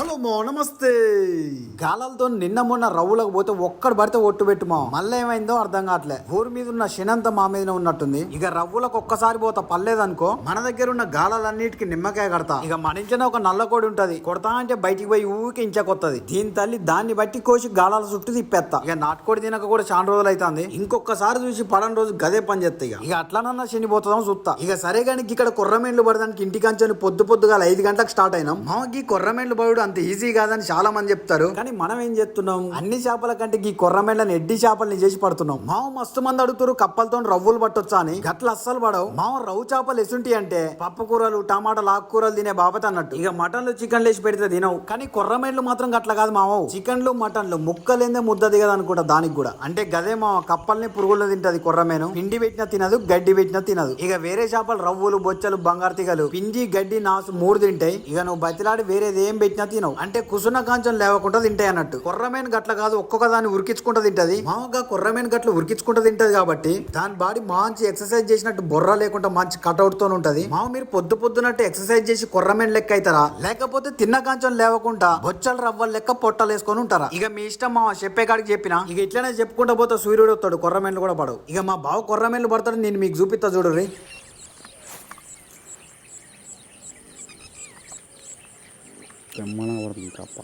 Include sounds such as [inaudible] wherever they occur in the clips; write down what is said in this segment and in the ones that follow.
Hello నమస్తే. గాలాలతో నిన్న మొన్న రవ్వులకు పోతే ఒక్కడు పడితే ఒట్టు పెట్టు మా. మళ్ళీ ఏమైందో అర్థం కావట్లే. ఊరి మీద ఉన్న శనంత మా మీదనే ఉన్నట్టుంది. ఇక రవ్వులకు ఒక్కసారి పోతా పర్లేదనుకో. మన దగ్గర ఉన్న గాలాలన్నిటికి నిమ్మకాయ కడతా. ఇక మన ఒక నల్ల కోడి ఉంటది. కొడతా అంటే బయటికి పోయి ఊరికి ఇంచకొత్తది. దీని తల్లి దాన్ని బట్టి కోసి గాలాల చుట్టూ తిప్పేస్తా ఇక నాటుకోడి తినక కూడా చాలా రోజులు అవుతుంది ఇంకొకసారి చూసి పడని రోజు గదే పని చేస్తా ఇక. ఇక అట్లనన్నా శనిపోతుందాం చూస్తా ఇక సరే కానీ ఇక్కడ కొర్రమేండ్లు పడడానికి ఇంటికంచని పొద్దు పొద్దుగా ఐదు గంటలకు స్టార్ట్ అయినాం. మాకి కొర్రమేండ్లు పడు అంత ఈజీ కాదని చాలా మంది చెప్తారు. కానీ మనం ఏం చేస్తున్నాం? అన్ని చేపల కంటే ఈ కొర్రమేళ్ళని ఎడ్డి చేపల్ని చేసి పడుతున్నాం. మావ మస్తు మంది అడుగుతారు కప్పలతో రవ్వులు పట్టొచ్చా అని. గట్ల అస్సలు పడవు. మావ రవ్వు చేపలు ఎసుంటి అంటే పప్పు కూరలు టమాటాలు ఆకుకూరలు తినే బాబత అన్నట్టు. ఇక మటన్లు చికెన్ వేసి పెడితే తినవు. కానీ కొర్రమేళ్ళు మాత్రం గట్ల కాదు మావ. చికెన్లు మటన్లు ముక్కలేందే ముద్ద దిగదు అనుకుంటా దానికి కూడా. అంటే గదే మావ కప్పల్ని పురుగులు తింటది కొర్రమేను పిండి పెట్టినా తినదు గడ్డి పెట్టినా తినదు. ఇక వేరే చేపలు రవ్వులు బొచ్చలు బంగారు తీగలు పిండి గడ్డి నాసు మూడు తింటాయి. ఇక నువ్వు బతిలాడి వేరేది ఏం పెట్టినా తినవు. అంటే కుసున కాంచం లేవకుండా తింటాయి అన్నట్టు. కొర్రమేన్ గట్ల కాదు ఒక్కొక్క దాన్ని ఉరికించుకుంటా తింటది. మామూలుగా కొర్రమేన్ గట్ల ఉరికించుకుంటూ తింటది కాబట్టి దాని బాడీ మంచి ఎక్సర్సైజ్ చేసినట్టు బొర్ర లేకుండా మంచి కట్అవుట్తో ఉంటది. మామ మీరు పొద్దు పొద్దునట్టు ఎక్సర్సైజ్ చేసి కొర్రమేన్ లెక్క అవుతారా లేకపోతే తిన్న కాంచం లేవకుండా బొచ్చల రవ్వల లెక్క పొట్టలు వేసుకొని ఉంటారా? ఇక మీ ఇష్టం మా చెప్పే కాడికి చెప్పిన. ఇక ఇట్లనే చెప్పుకుంటా పోతే సూర్యుడు వస్తాడు కొర్రమేన్లు కూడా పడవు. ఇక మా బావ కొర్రమేన్లు పడతాడు నేను మీకు చూపిస్తా చూడరు బ్రహ్మాండంగా పడుతుంది కప్ప.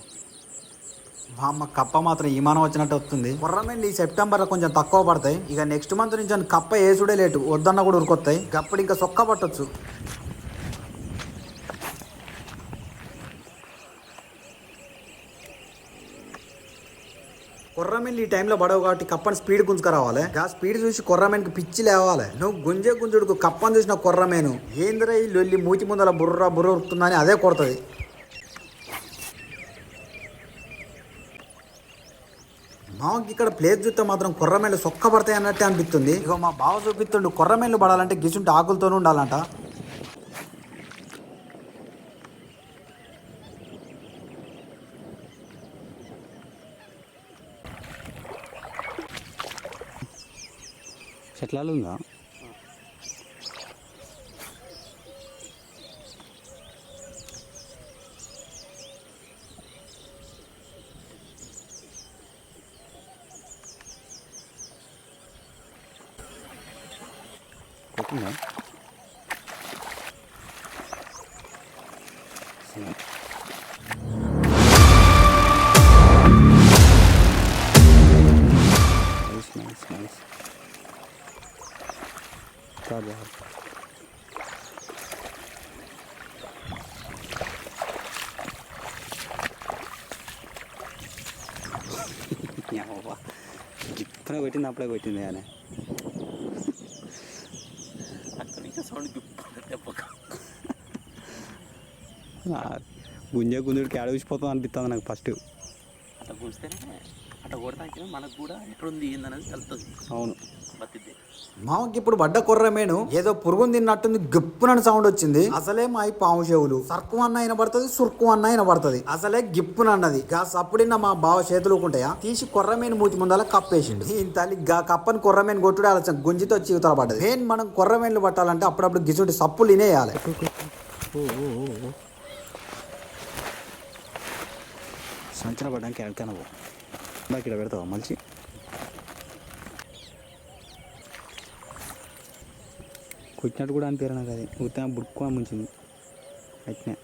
అమ్మ కప్ప మాత్రం విమానం వచ్చినట్టు వస్తుంది. కొర్రమేండి సెప్టెంబర్లో సెప్టెంబర్ కొంచెం తక్కువ పడతాయి. ఇక నెక్స్ట్ మంత్ నుంచి కప్ప ఏసుడే లేటు. వద్దన్న కూడా ఉరుకొస్తాయి. అప్పుడు ఇంకా సొక్క పట్టొచ్చు. కొర్రమేన్లు ఈ టైంలో పడవు కాబట్టి కప్పని స్పీడ్ గుంజుకురావాలి. ఆ స్పీడ్ చూసి కొర్రమేన్కి పిచ్చి లేవాలి. నువ్వు గుంజే గుంజుడుకు కప్పని చూసిన కొర్రమేను ఏందిరా ఈ లొల్లి మూతి ముందల బుర్ర బుర్ర ఉరుకుతుందని అదే కొడుతుంది. మామకి ఇక్కడ ప్లేస్ చూస్తే మాత్రం కుర్రమేళ్ళు సొక్క పడతాయి అన్నట్టే అనిపిస్తుంది. ఇక మా బావ చూపిస్తుండు కుర్రమేళ్ళు పడాలంటే గిసుంటి ఆకులతోనే ఉండాలంట. చెట్లాలు ఉందా? కొట్టిందా సరే. నైస్ నైస్ నైస్ చాలు చాలు. యవ్వ. ఇప్పుడే కొట్టింది అప్పుడే కొట్టింది కానీ అక్కడి నుంచి సౌండ్ దెబ్బక గుంజే గుంజుడికి ఆడవిసిపోతాం అనిపిస్తుంది నాకు ఫస్ట్. అట్లా కూర్స్తేనే అట్లా కొడతాకి మనకు కూడా ఎక్కడుంది ఏందనేది తెలుస్తుంది అవును. బతిద్ది. మామకి ఇప్పుడు పడ్డ కొర్రమేను ఏదో పురుగుని తిన్నట్టుంది గిప్పునని సౌండ్ వచ్చింది. అసలే మా ఈ పాము చెవులు. సర్కు అన్న అయిన పడుతుంది సుర్కు అన్న అయిన పడుతుంది అసలే గిప్పునన్నది గా సప్పుడిన్న మా బావ చేతులు ఉంటాయా తీసి కొర్రమేను మూతి ముందల కప్పేసిండు. ఈ తల్లి గా కప్పని కొర్రమేను కొట్టుడు ఆలోచన గుంజితో చీవతల పడ్డది. మెయిన్ మనం కొర్రమేన్లు పట్టాలంటే అప్పుడప్పుడు గిసుంటి సప్పులు తినేయాలి. సంచన పడడానికి ఎక్కడికైనా పో ఇక్కడ పెడతావా మలిచి? కొట్టినట్టు కూడా అనిపించారు నాకు అది. ఉత్తమ బుడుక్కుని ముంచింది. అట్నే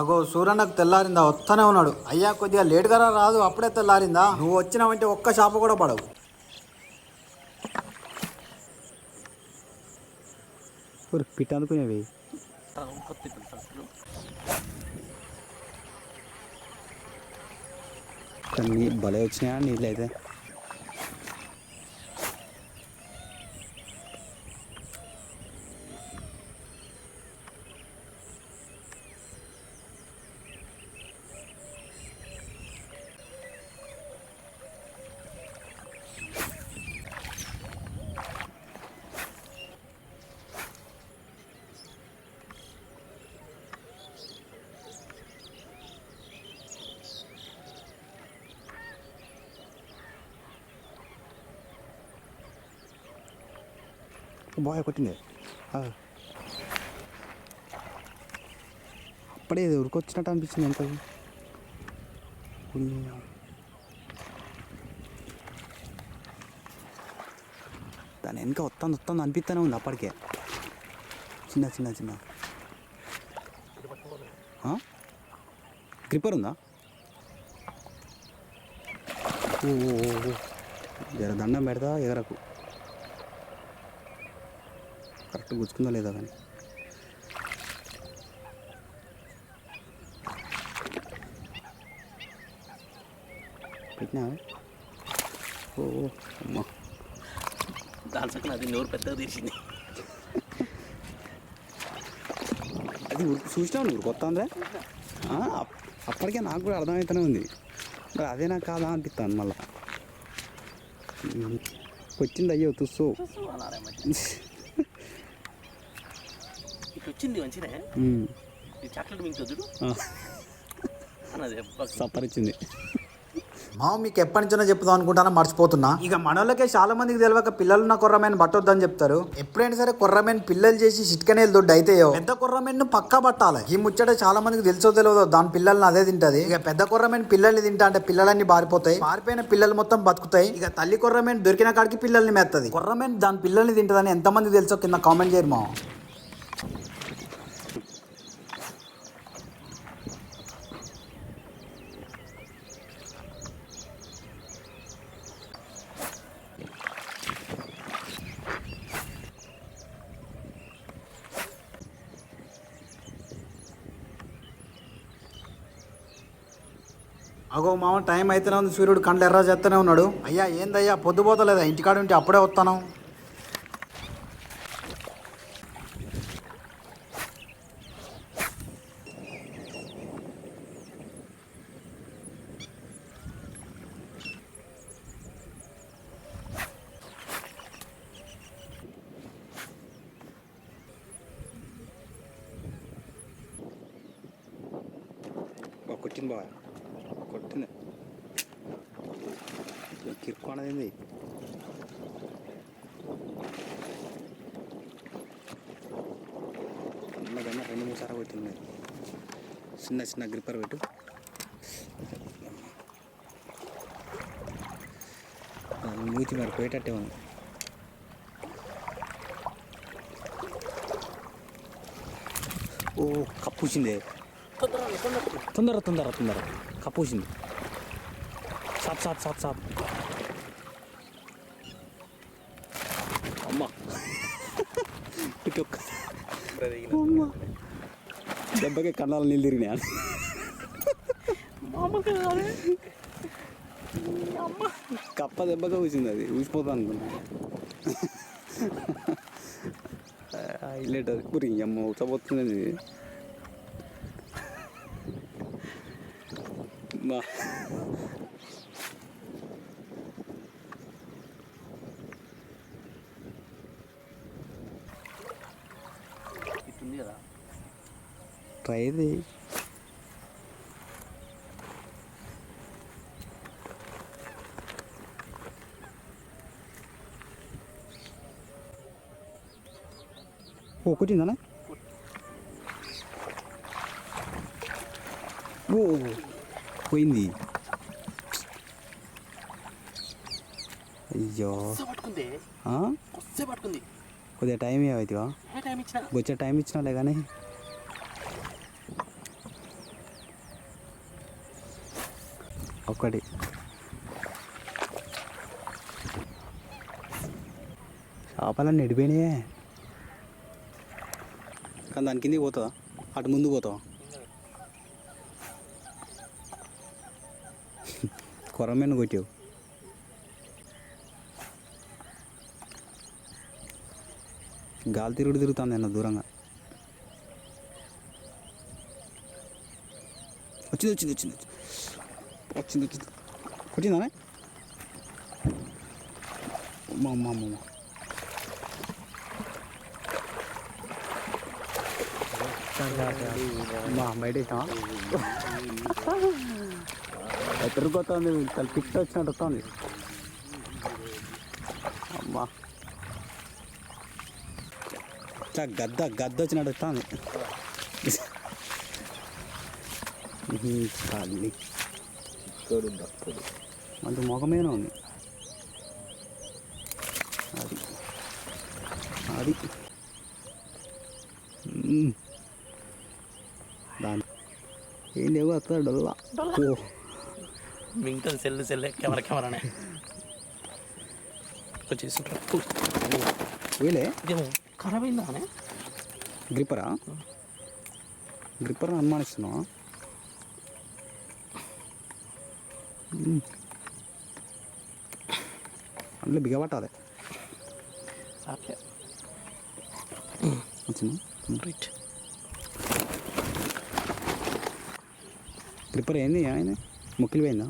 అగో సూర్యన్నకు తెల్లారిందా? వస్తూనే ఉన్నాడు. అయ్యా కొద్దిగా లేట్గా రాదు. అప్పుడే తెల్లారిందా? నువ్వు వచ్చినావంటే ఒక్క షాపు కూడా పడవు. పిట్ట అనుకునేవి కొత్త అసలు భలే వచ్చినాయా నీళ్ళు అయితే బాగా కొట్టింది అప్పుడే ఉరికొచ్చినట్టు అనిపించింది ఎంత దాని వెనక వస్తుంది వస్తుంది అనిపిస్తూనే ఉంది అప్పటికే చిన్న చిన్న చిన్న గ్రిప్పర్ ఉందా ఓ ఓ. జర దండం పెడతా ఎగరకు కరెక్ట్ గుచ్చుకుందా లేదా కానీ. పెట్టినా ఓ అమ్మా. సక్కన అది నోరు పెద్దగా తీసింది అది ఉరికి చూసినా నువ్వు? కొత్త అప్- అప్పటికే నాకు కూడా అర్థమవుతూనే ఉంది. మరి అదే నాకు కాదా అనిపిస్తాను మళ్ళా. వచ్చింది అయ్యో తుస్సు [laughs] వచ్చింది మంచిదే. ఈ చాక్లెట్ మీకు చూడు అన్నది ఇచ్చింది మా మీకు ఎప్పటి నుంచో చెప్దాం అనుకుంటానో? మర్చిపోతున్నా. ఇక మనోళ్ళకే చాలా మందికి తెలియక పిల్లలున్న కొర్రమైన పట్టొద్దని చెప్తారు. ఎప్పుడైనా సరే కొర్రమైన పిల్లలు చేసి చిట్కనేలు దొడ్డు అయితేయో పెద్ద కొర్రమైన పక్కా పట్టాలి. ఈ ముచ్చట చాలా మందికి తెలుసో తెలియదో దాని పిల్లల్ని అదే తింటది. ఇక పెద్ద కొర్రమైన పిల్లల్ని తింటా అంటే పిల్లలన్నీ బారిపోతాయి. పారిపోయిన పిల్లలు మొత్తం బతుకుతాయి. ఇక తల్లి కొర్రమైన దొరికిన కాడికి పిల్లల్ని మెత్తది. కొర్రమైన దాని పిల్లల్ని తింటదని ఎంతమంది తెలుసో కింద కామెంట్ చేయరు మా అగో మామ టైం అయితేనే ఉంది. సూర్యుడు కండ్లు ఎర్ర చేస్తూనే ఉన్నాడు. అయ్యా ఏందయ్యా? పొద్దుపోతలేదా ఇంటికాడ ఉంటే అప్పుడే వస్తాను. ఓ, బాగా కొట్టింది కిరుకు అనేది రెండు మూడు సార్లు కొట్టింది చిన్న చిన్న గ్రిప్పర్ పెట్టు. మూతి మరి పోయేటట్టే ఉంది. ఓ కప్పూసింది తొందర తొందర తొందర కప్పూసింది సాప్ సాప్ సాప్ సాప్ అమ్మా ఇటు ఒక్క అమ్మా. దెబ్బకి కన్నాలు నీళ్ళు తిరిగినా కప్ప దెబ్బగా ఊసింది అది ఊసిపోతా అనుకున్నా. హైలైట్ అది పురి అమ్మ ఉచ్చబోతుంది అది. మా ఇట్టుంది కదా ట్రై ఇది ఓ కొట్టిందనా ఓ పోయింది అయ్యో కొస్స పట్టుకుంది ఆ? కొస్సే పట్టుకుంది కొద్దిగా టైం ఏమవుతుందా ఏ టైం ఇచ్చిన? వచ్చే టైం ఇచ్చినాలే కానీ. ఒక్కటి. చేపలన్నీ ఎడిపోయినాయే. కానీ దాని కిందికి పోతుందా అటు ముందు పోతావా? కొరమైన కొట్టావు. గాలి తిరుగుడు తిరుగుతుంది అన్న దూరంగా. వచ్చింది వచ్చింది వచ్చింది వచ్చింది. వచ్చింది కొట్టిందానే మా అమ్మ అమ్మ మా బయట వేసావా తల పిట్ట వచ్చినట్టు వస్తుంది అమ్మా. ఇట్లా గద్ద గద్ద వచ్చినట్టు వస్తుంది. తల్లి ఇక్కడ దక్కడు మంచి ముఖం మీద ఉంది. అది. అది. దాని ఏం లేవు అత్త డొల్లా. ఓ. Cell cell camera కెమెరానే. [laughs] వచ్చేసి వీలే ఖరాబ్ అయిందానే గ్రిప్పరా? గ్రిప్పర్ అనుమానిస్తున్నావా. అందులో బిగబట్టాలి. వచ్చిందా? రైట్ గ్రిప్పర్ ఏంది? ఆయన ముక్కిలు పోయిందా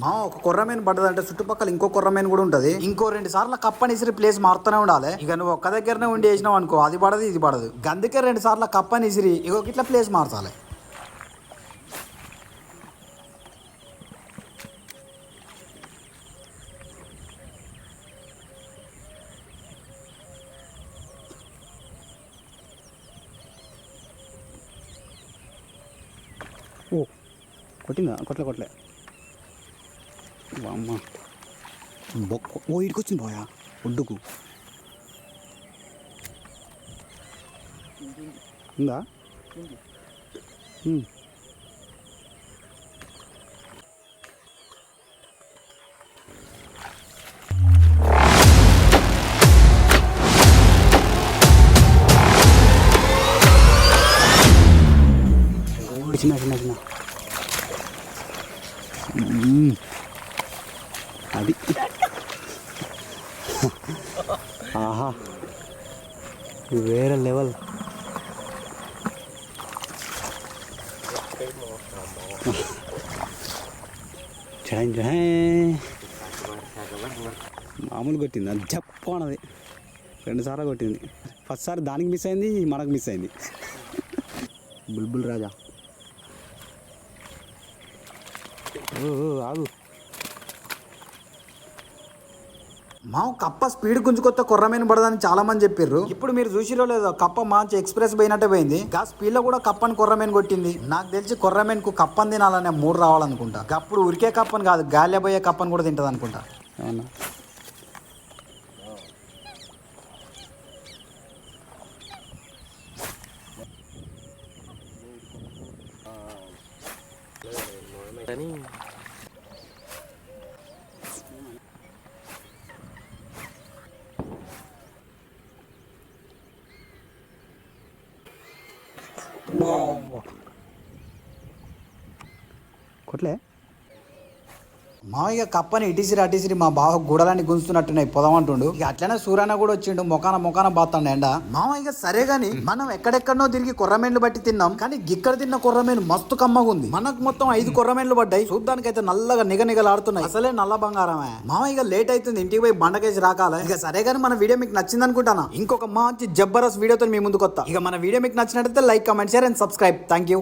మా ఒక కొర్రమేను పడ్డదంటే చుట్టుపక్కల ఇంకో కొర్రమేను కూడా ఉంటది. ఇంకో రెండు సార్లు కప్పనిసిరి ప్లేస్ మారుతూనే ఉండాలి. ఇక నువ్వు ఒక్క దగ్గరనే ఉండి వేసినావు అనుకో అది పడదు ఇది పడదు. గందుకే రెండు సార్లు కప్పనిసిరి ఇగో ఇట్లా ప్లేస్ మార్చాలి ఓ కొట్టిందా? కొట్లే కొట్లే అమ్మ బొక్క ఓ ఇటుకు వచ్చింది పోయా ఒడ్డుకు ఉందా ఉమ్. ఓ, చిన్న చిన్న చిన్న మ్మ్. అది. ఆహా. వేరే లెవెల్. జాయిన్ జై మామూలు కొట్టింది అది జప్పు అన్నది రెండుసార్లు కొట్టింది. ఫస్ట్ సారి దానికి మిస్ అయింది మనకు మిస్ అయింది. బుల్బుల్ రాజా. ఓ, ఆగు. మా కప్ప స్పీడ్ గుంజుకొస్తే కొర్రమేను పడదని చాలా మంది చెప్పారు ఇప్పుడు మీరు చూసిరో లేదో కప్ప మంచి ఎక్స్ప్రెస్ పోయినట్టే పోయింది. గా స్పీడ్లో కూడా కప్పని కొర్రమేను కొట్టింది. నాకు తెలిసి కొర్రమేనుకు కప్పని తినాలనే మూడు రావాలనుకుంటా. అప్పుడు ఉరికే కప్పని కాదు గాలి పోయే కప్పని కూడా తింటది అనుకుంటా కానీ కొట్లే మా ఇక కప్పని ఇటిసిరి అటిసిరి మా బావ గుడలని గుంజుతున్నట్టున్నాయి. పొదమంటుండు ఇక అట్లనే సూర్యన కూడా వచ్చిండు. మొకాన మొకాన బాతండి ఎండ. మామ ఇక సరే గాని మనం ఎక్కడెక్కడనో తిరిగి కొర్రమేన్లు బట్టి తిన్నాం. కానీ ఇక్కడ తిన్న కొర్రమేను మస్తు కమ్మగా ఉంది మనకు మొత్తం ఐదు కొర్రమేన్లు పడ్డాయి. చూడ్డానికైతే నల్లగా నిగ నిగలాడుతున్నాయి అసలే నల్ల బంగారమే. మామ ఇక లేట్ అవుతుంది ఇంటికి పోయి బండకేసి రాకాలే. ఇక సరే గాని మన వీడియో మీకు నచ్చింది అనుకుంటానా ఇంకొక మంచి జబ్బరస్ వీడియోతో మీ ముందుకు వస్తా ఇక మన వీడియో మీకు నచ్చినట్లయితే like comment share and subscribe. Thank you